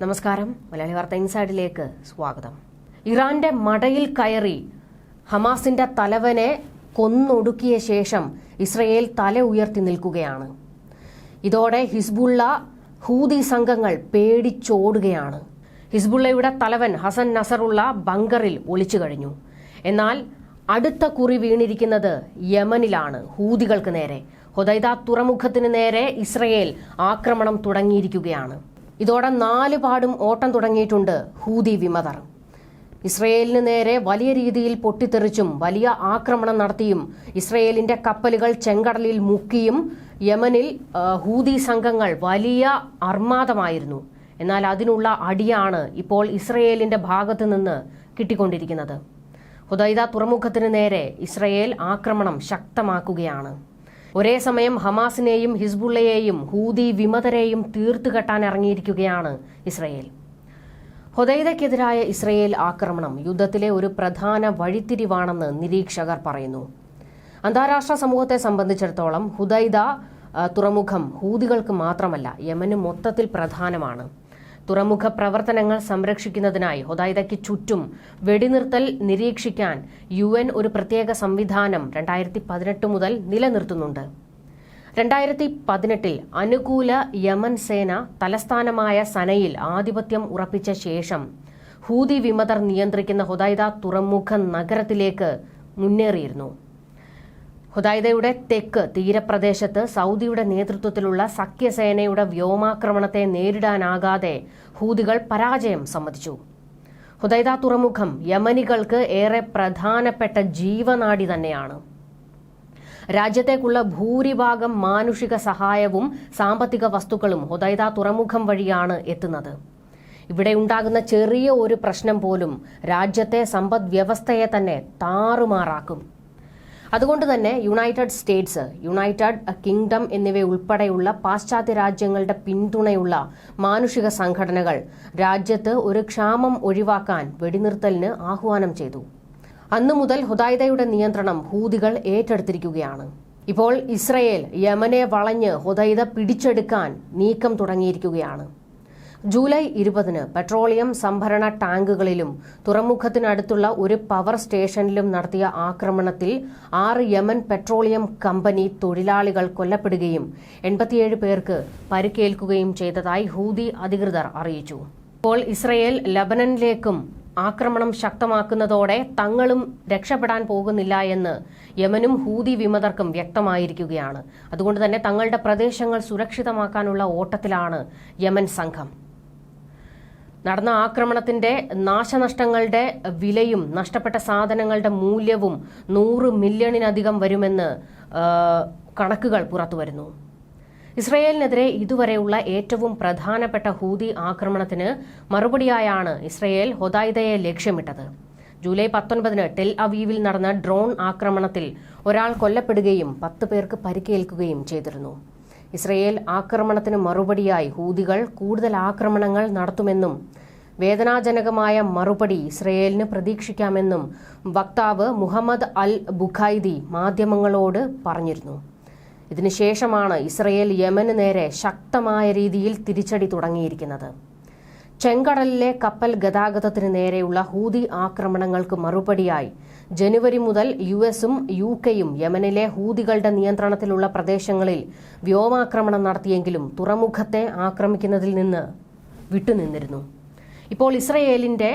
നമസ്കാരം. മലയാളി വാർത്ത ഇൻസൈഡിലേക്ക് സ്വാഗതം. ഇറാന്റെ മടയിൽ കയറി ഹമാസിന്റെ തലവനെ കൊന്നൊടുക്കിയ ശേഷം ഇസ്രയേൽ തല ഉയർത്തി നിൽക്കുകയാണ്. ഇതോടെ ഹിസ്ബുള്ള ഹൂതി സംഘങ്ങൾ പേടിച്ചോടുകയാണ്. ഹിസ്ബുള്ളയുടെ തലവൻ ഹസൻ നസറുള്ള ബങ്കറിൽ ഒളിച്ചു കഴിഞ്ഞു. എന്നാൽ അടുത്ത കുറി വീണിരിക്കുന്നത് യമനിലാണ് ഹൂതികൾക്ക് നേരെ. ഹുദൈദ തുറമുഖത്തിന് നേരെ ഇസ്രയേൽ ആക്രമണം തുടങ്ങിയിരിക്കുകയാണ്. ഇതോടെ നാല് പാടും ഓട്ടം തുടങ്ങിയിട്ടുണ്ട് ഹൂതി വിമതർ. ഇസ്രയേലിന് നേരെ വലിയ രീതിയിൽ പൊട്ടിത്തെറിച്ചും വലിയ ആക്രമണം നടത്തിയും ഇസ്രയേലിന്റെ കപ്പലുകൾ ചെങ്കടലിൽ മുക്കിയും യമനിൽ ഹൂതി സംഘങ്ങൾ വലിയ അർമാദമായിരുന്നു. എന്നാൽ അതിനുള്ള അടിയാണ് ഇപ്പോൾ ഇസ്രയേലിന്റെ ഭാഗത്ത് നിന്ന് കിട്ടിക്കൊണ്ടിരിക്കുന്നത്. ഹുദൈദ തുറമുഖത്തിന് നേരെ ഇസ്രയേൽ ആക്രമണം ശക്തമാക്കുകയാണ്. ഒരേ സമയം ഹമാസിനെയും ഹിസ്ബുള്ളയെയും ഹൂദി വിമതരെയും തീർത്തുകെട്ടാൻ ഇറങ്ങിയിരിക്കുകയാണ് ഇസ്രയേൽ. ഹൊദൈദയ്ക്കെതിരായ ഇസ്രയേൽ ആക്രമണം യുദ്ധത്തിലെ ഒരു പ്രധാന വഴിത്തിരിവാണെന്ന് നിരീക്ഷകർ പറയുന്നു. അന്താരാഷ്ട്ര സമൂഹത്തെ സംബന്ധിച്ചിടത്തോളം ഹുദൈദ തുറമുഖം ഹൂദികൾക്ക് മാത്രമല്ല യമന് മൊത്തത്തിൽ പ്രധാനമാണ്. തുറമുഖ പ്രവർത്തനങ്ങൾ സംരക്ഷിക്കുന്നതിനായി ഹൊദൈദയ്ക്ക് ചുറ്റും വെടിനിർത്തൽ നിരീക്ഷിക്കാൻ യു എൻ ഒരു പ്രത്യേക സംവിധാനം രണ്ടായിരത്തി പതിനെട്ട് മുതൽ നിലനിർത്തുന്നുണ്ട്. രണ്ടായിരത്തി പതിനെട്ടിൽ അനുകൂല യമൻ സേന തലസ്ഥാനമായ സനയിൽ ആധിപത്യം ഉറപ്പിച്ച ശേഷം ഹൂതി വിമതർ നിയന്ത്രിക്കുന്ന ഹുദൈദ തുറമുഖ നഗരത്തിലേക്ക് മുന്നേറിയിരുന്നു. ഹുദൈദയുടെ തെക്ക് തീരപ്രദേശത്ത് സൗദിയുടെ നേതൃത്വത്തിലുള്ള സഖ്യസേനയുടെ വ്യോമാക്രമണത്തെ നേരിടാനാകാതെ ഹൂതികൾ പരാജയം സമ്മതിച്ചു. ഹുദൈദ തുറമുഖം യമനികൾക്ക് ഏറെ പ്രധാനപ്പെട്ട ജീവനാടി തന്നെയാണ്. രാജ്യത്തേക്കുള്ള ഭൂരിഭാഗം മാനുഷിക സഹായവും സാമ്പത്തിക വസ്തുക്കളും ഹുദൈദ തുറമുഖം വഴിയാണ് എത്തുന്നത്. ഇവിടെ ഉണ്ടാകുന്ന ചെറിയ ഒരു പ്രശ്നം പോലും രാജ്യത്തെ സമ്പദ് വ്യവസ്ഥയെ തന്നെ താറുമാറാക്കും. അതുകൊണ്ട് തന്നെ യുണൈറ്റഡ് സ്റ്റേറ്റ്സ് യുണൈറ്റഡ് കിങ്ഡം എന്നിവയുൾപ്പെടെയുള്ള പാശ്ചാത്യ രാജ്യങ്ങളുടെ പിന്തുണയുള്ള മാനുഷിക സംഘടനകൾ രാജ്യത്ത് ഒരു ക്ഷാമം ഒഴിവാക്കാൻ വെടിനിർത്തലിന് ആഹ്വാനം ചെയ്തു. അന്നു മുതൽ ഹുദൈദയുടെ നിയന്ത്രണം ഹൂതികൾ ഏറ്റെടുത്തിരിക്കുകയാണ്. ഇപ്പോൾ ഇസ്രയേൽ യമനെ വളഞ്ഞ് ഹുദൈദ പിടിച്ചെടുക്കാൻ നീക്കം തുടങ്ങിയിരിക്കുകയാണ്. ജൂലൈ ഇരുപതിന് പെട്രോളിയം സംഭരണ ടാങ്കുകളിലും തുറമുഖത്തിനടുത്തുള്ള ഒരു പവർ സ്റ്റേഷനിലും നടത്തിയ ആക്രമണത്തിൽ ആറ് യമൻ പെട്രോളിയം കമ്പനി തൊഴിലാളികൾ കൊല്ലപ്പെടുകയും എൺപത്തിയേഴ് പേർക്ക് പരിക്കേൽക്കുകയും ചെയ്തതായി ഹൂതി അധികൃതർ അറിയിച്ചു. ഇപ്പോൾ ഇസ്രയേൽ ലബനനിലേക്കും ആക്രമണം ശക്തമാക്കുന്നതോടെ തങ്ങളും രക്ഷപ്പെടാൻ പോകുന്നില്ല എന്ന് യമനും ഹൂതി വിമതർക്കും വ്യക്തമായിരിക്കുകയാണ്. അതുകൊണ്ട് തന്നെ തങ്ങളുടെ പ്രദേശങ്ങൾ സുരക്ഷിതമാക്കാനുള്ള ഓട്ടത്തിലാണ് യമൻ സംഘം. നടന്ന ആക്രമണത്തിന്റെ നാശനഷ്ടങ്ങളുടെ വിലയും നഷ്ടപ്പെട്ട സാധനങ്ങളുടെ മൂല്യവും നൂറ് മില്യണിനധികം വരുമെന്ന് കണക്കുകൾ പുറത്തുവരുന്നു. ഇസ്രയേലിനെതിരെ ഇതുവരെയുള്ള ഏറ്റവും പ്രധാനപ്പെട്ട ഹൂതി ആക്രമണത്തിന് മറുപടിയായാണ് ഇസ്രയേൽ ഹൊദൈദയെ ലക്ഷ്യമിട്ടത്. ജൂലൈ പത്തൊൻപതിന് ടെൽ അവീവിൽ നടന്ന ഡ്രോൺ ആക്രമണത്തിൽ ഒരാൾ കൊല്ലപ്പെടുകയും പത്ത് പേർക്ക് പരിക്കേൽക്കുകയും ചെയ്തിരുന്നു. ഇസ്രയേൽ ആക്രമണത്തിന് മറുപടിയായി ഹൂതികൾ കൂടുതൽ ആക്രമണങ്ങൾ നടത്തുമെന്നും വേദനാജനകമായ മറുപടി ഇസ്രയേലിന് പ്രതീക്ഷിക്കാമെന്നും വക്താവ് മുഹമ്മദ് അൽ ബുഖൈദി മാധ്യമങ്ങളോട് പറഞ്ഞിരുന്നു. ഇതിനുശേഷമാണ് ഇസ്രയേൽ യമന് നേരെ ശക്തമായ രീതിയിൽ തിരിച്ചടി തുടങ്ങിയിരിക്കുന്നത്. ചെങ്കടലിലെ കപ്പൽ ഗതാഗതത്തിന് നേരെയുള്ള ഹൂതി ആക്രമണങ്ങൾക്ക് മറുപടിയായി. ജനുവരി മുതൽ യു എസും യു കെയും യമനിലെ ഹൂതികളുടെ നിയന്ത്രണത്തിലുള്ള പ്രദേശങ്ങളിൽ വ്യോമാക്രമണം നടത്തിയെങ്കിലും തുറമുഖത്തെ ആക്രമിക്കുന്നതിൽ നിന്ന് വിട്ടുനിന്നിരുന്നു. ഇപ്പോൾ ഇസ്രയേലിന്റെ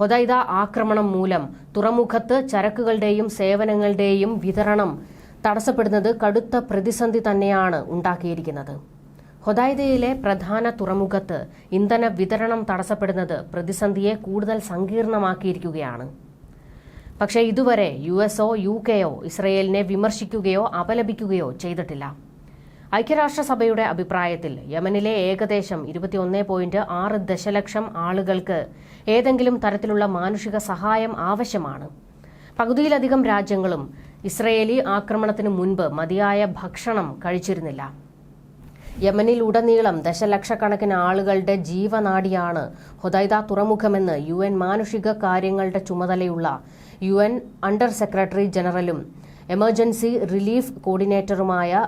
ഹൊദൈദ ആക്രമണം മൂലം തുറമുഖത്ത് ചരക്കുകളുടെയും സേവനങ്ങളുടെയും വിതരണം തടസ്സപ്പെടുന്നത് കടുത്ത പ്രതിസന്ധി തന്നെയാണ് ഉണ്ടാക്കിയിരിക്കുന്നത്. ഹൊദൈദയിലെ പ്രധാന തുറമുഖത്ത് ഇന്ധന വിതരണം തടസ്സപ്പെടുന്നത് പ്രതിസന്ധിയെ കൂടുതൽ സങ്കീർണമാക്കിയിരിക്കുകയാണ്. പക്ഷേ ഇതുവരെ യു എസോ യു കെയോ ഇസ്രയേലിനെ വിമർശിക്കുകയോ അപലപിക്കുകയോ ചെയ്തിട്ടില്ല. ഐക്യരാഷ്ട്രസഭയുടെ അഭിപ്രായത്തിൽ യമനിലെ ഏകദേശം ഇരുപത്തിയൊന്ന് പോയിന്റ് ആറ് ദശലക്ഷം ആളുകൾക്ക് ഏതെങ്കിലും തരത്തിലുള്ള മാനുഷിക സഹായം ആവശ്യമാണ്. പകുതിയിലധികം രാജ്യങ്ങളും ഇസ്രയേലി ആക്രമണത്തിന് മുൻപ് മതിയായ ഭക്ഷണം കഴിച്ചിരുന്നില്ല. യമനിൽ ഉടനീളം ദശലക്ഷക്കണക്കിന് ആളുകളുടെ ജീവനാടിയാണ് ഹൊദൈദ തുറമുഖമെന്ന് യു എൻ മാനുഷിക കാര്യങ്ങളുടെ ചുമതലയുള്ള യു എൻ അണ്ടർ സെക്രട്ടറി ജനറലും എമർജൻസി റിലീഫ് കോർഡിനേറ്ററുമായ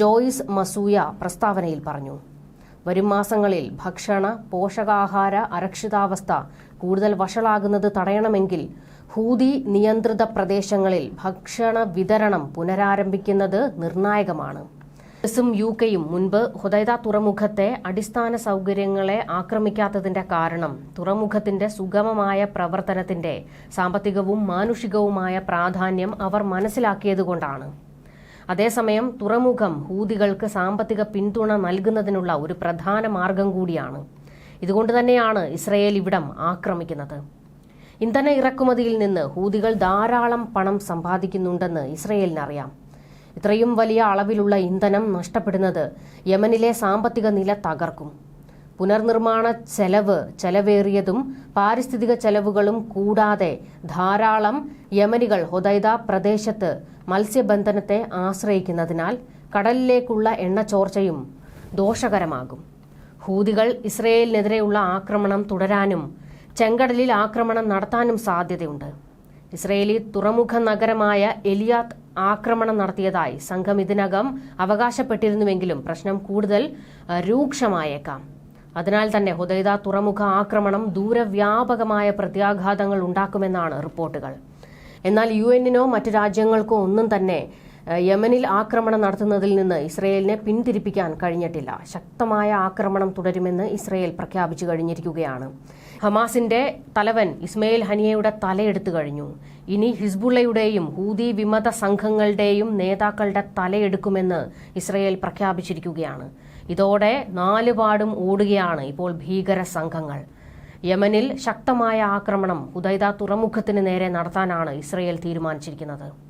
ജോയിസ് മസൂയ പ്രസ്താവനയിൽ പറഞ്ഞു. വരും മാസങ്ങളിൽ ഭക്ഷണ പോഷകാഹാര അരക്ഷിതാവസ്ഥ കൂടുതൽ വഷളാകുന്നത് തടയണമെങ്കിൽ ഹൂതി നിയന്ത്രിത പ്രദേശങ്ങളിൽ ഭക്ഷണ വിതരണം പുനരാരംഭിക്കുന്നത് നിർണായകമാണ്. എസും യു കെയും മുൻപ് ഹുദൈദ തുറമുഖത്തെ അടിസ്ഥാന സൗകര്യങ്ങളെ ആക്രമിക്കാത്തതിന്റെ കാരണം തുറമുഖത്തിന്റെ സുഗമമായ പ്രവർത്തനത്തിന്റെ സാമ്പത്തികവും മാനുഷികവുമായ പ്രാധാന്യം അവർ മനസ്സിലാക്കിയതുകൊണ്ടാണ്. അതേസമയം തുറമുഖം ഹൂതികൾക്ക് സാമ്പത്തിക പിന്തുണ നൽകുന്നതിനുള്ള ഒരു പ്രധാന മാർഗം കൂടിയാണ്. ഇതുകൊണ്ട് തന്നെയാണ് ഇസ്രയേൽ ഇവിടം ആക്രമിക്കുന്നത്. ഇന്ധന ഇറക്കുമതിയിൽ നിന്ന് ഹൂതികൾ ധാരാളം പണം സമ്പാദിക്കുന്നുണ്ടെന്ന് ഇസ്രയേലിനറിയാം. ഇത്രയും വലിയ അളവിലുള്ള ഇന്ധനം നഷ്ടപ്പെടുന്നത് യമനിലെ സാമ്പത്തിക നില തകർക്കും. പുനർനിർമ്മാണ ചെലവ് ചെലവേറിയതും പാരിസ്ഥിതിക ചെലവുകളും കൂടാതെ ധാരാളം യമനികൾ ഹൊദൈദ പ്രദേശത്ത് മത്സ്യബന്ധനത്തെ ആശ്രയിക്കുന്നതിനാൽ കടലിലേക്കുള്ള എണ്ണ ചോർച്ചയും ദോഷകരമാകും. ഹൂതികൾ ഇസ്രയേലിനെതിരെയുള്ള ആക്രമണം തുടരാനും ചെങ്കടലിൽ ആക്രമണം നടത്താനും സാധ്യതയുണ്ട്. ഇസ്രയേലി തുറമുഖ നഗരമായ എലിയാത്ത് ആക്രമണം നടത്തിയതായി സംഘം ഇതിനകം അവകാശപ്പെട്ടിരുന്നുവെങ്കിലും പ്രശ്നം കൂടുതൽ രൂക്ഷമായേക്കാം. അതിനാൽ തന്നെ ഹുദൈദ തുറമുഖ ആക്രമണം ദൂരവ്യാപകമായ പ്രത്യാഘാതങ്ങൾ ഉണ്ടാക്കുമെന്നാണ് റിപ്പോർട്ടുകൾ. എന്നാൽ യു എന്നിനോ മറ്റു രാജ്യങ്ങൾക്കോ ഒന്നും തന്നെ യമനിൽ ആക്രമണം നടത്തുന്നതിൽ നിന്ന് ഇസ്രയേലിനെ പിന്തിരിപ്പിക്കാൻ കഴിഞ്ഞിട്ടില്ല. ശക്തമായ ആക്രമണം തുടരുമെന്ന് ഇസ്രയേൽ പ്രഖ്യാപിച്ചു കഴിഞ്ഞിരിക്കുകയാണ്. ഹമാസിന്റെ തലവൻ ഇസ്മയിൽ ഹനിയയുടെ തലയെടുത്തു കഴിഞ്ഞു. ഇനി ഹിസ്ബുള്ളയുടെയും ഹൂതി വിമത സംഘങ്ങളുടെയും നേതാക്കളുടെ തലയെടുക്കുമെന്ന് ഇസ്രയേൽ പ്രഖ്യാപിച്ചിരിക്കുകയാണ്. ഇതോടെ നാലുപാടും ഓടുകയാണ് ഇപ്പോൾ ഭീകര സംഘങ്ങൾ. യമനിൽ ശക്തമായ ആക്രമണം ഹുദൈദ തുറമുഖത്തിന് നേരെ നടത്താനാണ് ഇസ്രയേൽ തീരുമാനിച്ചിരിക്കുന്നത്.